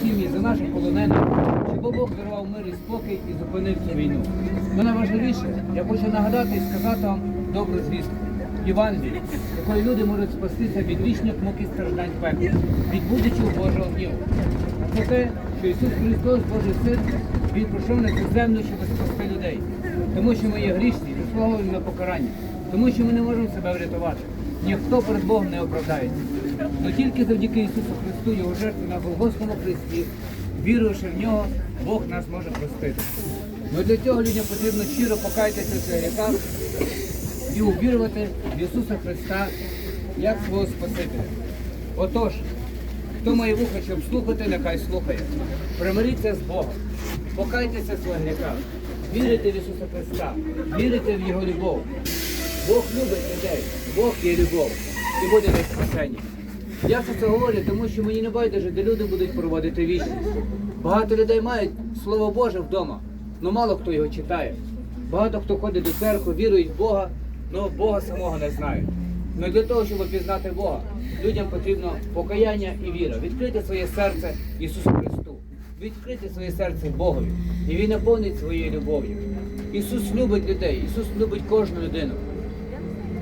Сім'ї за наших полонених, щоб Бог дарував мир і спокій і зупинив цю війну. Ну найважливіше, я хочу нагадати і сказати вам добру звістку. Євангелії, якою люди можуть спастися від вічних мук страждань пекла, від будучого Божого гніву. Це те, що Ісус Христос, Божий Син, Він прийшов на цю землю, щоб спасти людей. Тому що ми є грішні, заслуговуємо на покарання, тому що ми не можемо себе врятувати. Ніхто перед Богом не оправдається. Но тільки завдяки Ісусу Христу, Його жертві на Голгофському Христі, віруючи в нього, Бог нас може простити. Но для цього людям потрібно щиро покаятися в своїх і увірувати в Ісуса Христа як свого Спасителя. Отож, хто має вуха, щоб слухати, нехай слухає. Примиріться з Богом, покайтеся в своїх гріхах, вірите в Ісуса Христа, вірите в Його любов. Бог любить людей, Бог є любов і буде десь спасення. Я все це говорю, тому що мені не байдуже, де люди будуть проводити вічність. Багато людей мають Слово Боже вдома, але мало хто його читає. Багато хто ходить до церкви, вірують в Бога, але Бога самого не знають. Ну для того, щоб пізнати Бога, людям потрібно покаяння і віра. Відкрити своє серце Ісусу Христу, відкрити своє серце Богові, і Він наповнить своєю любов'ю. Ісус любить людей, Ісус любить кожну людину.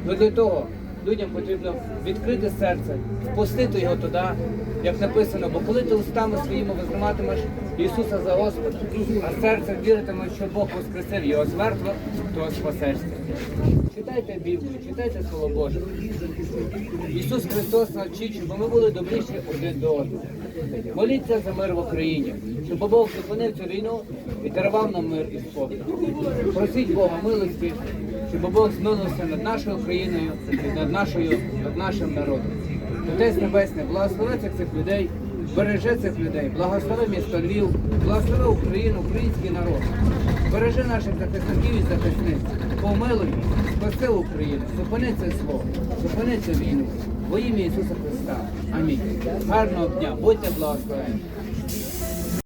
Ну для того людям потрібно відкрити серце, впустити його туди, як написано, бо коли ти устами своїми визнаватимеш Ісуса за Господа, а серце віритимеш, що Бог воскресив його з мертвих, то спасешся. Читайте Біблію, читайте Слово Боже. Ісус Христос навчить, щоб ми були добріші один до одного. Моліться за мир в Україні, щоб Бог зупинив цю війну і дарував нам мир і спокій. Просіть Бога милості, щоб Бог змилився над нашою Україною, над нашою, над нашим народом. Отець Небесний, благослови цих людей, бережи цих людей, благослови місто Львів, благослови Україну, український народ. Бережи наших захисників і захисниць, помилуй, спаси Україну, зупини це слово, зупини цю війну. Во ім'я Ісуса Христа. Амінь. Гарного дня, будьте благословені.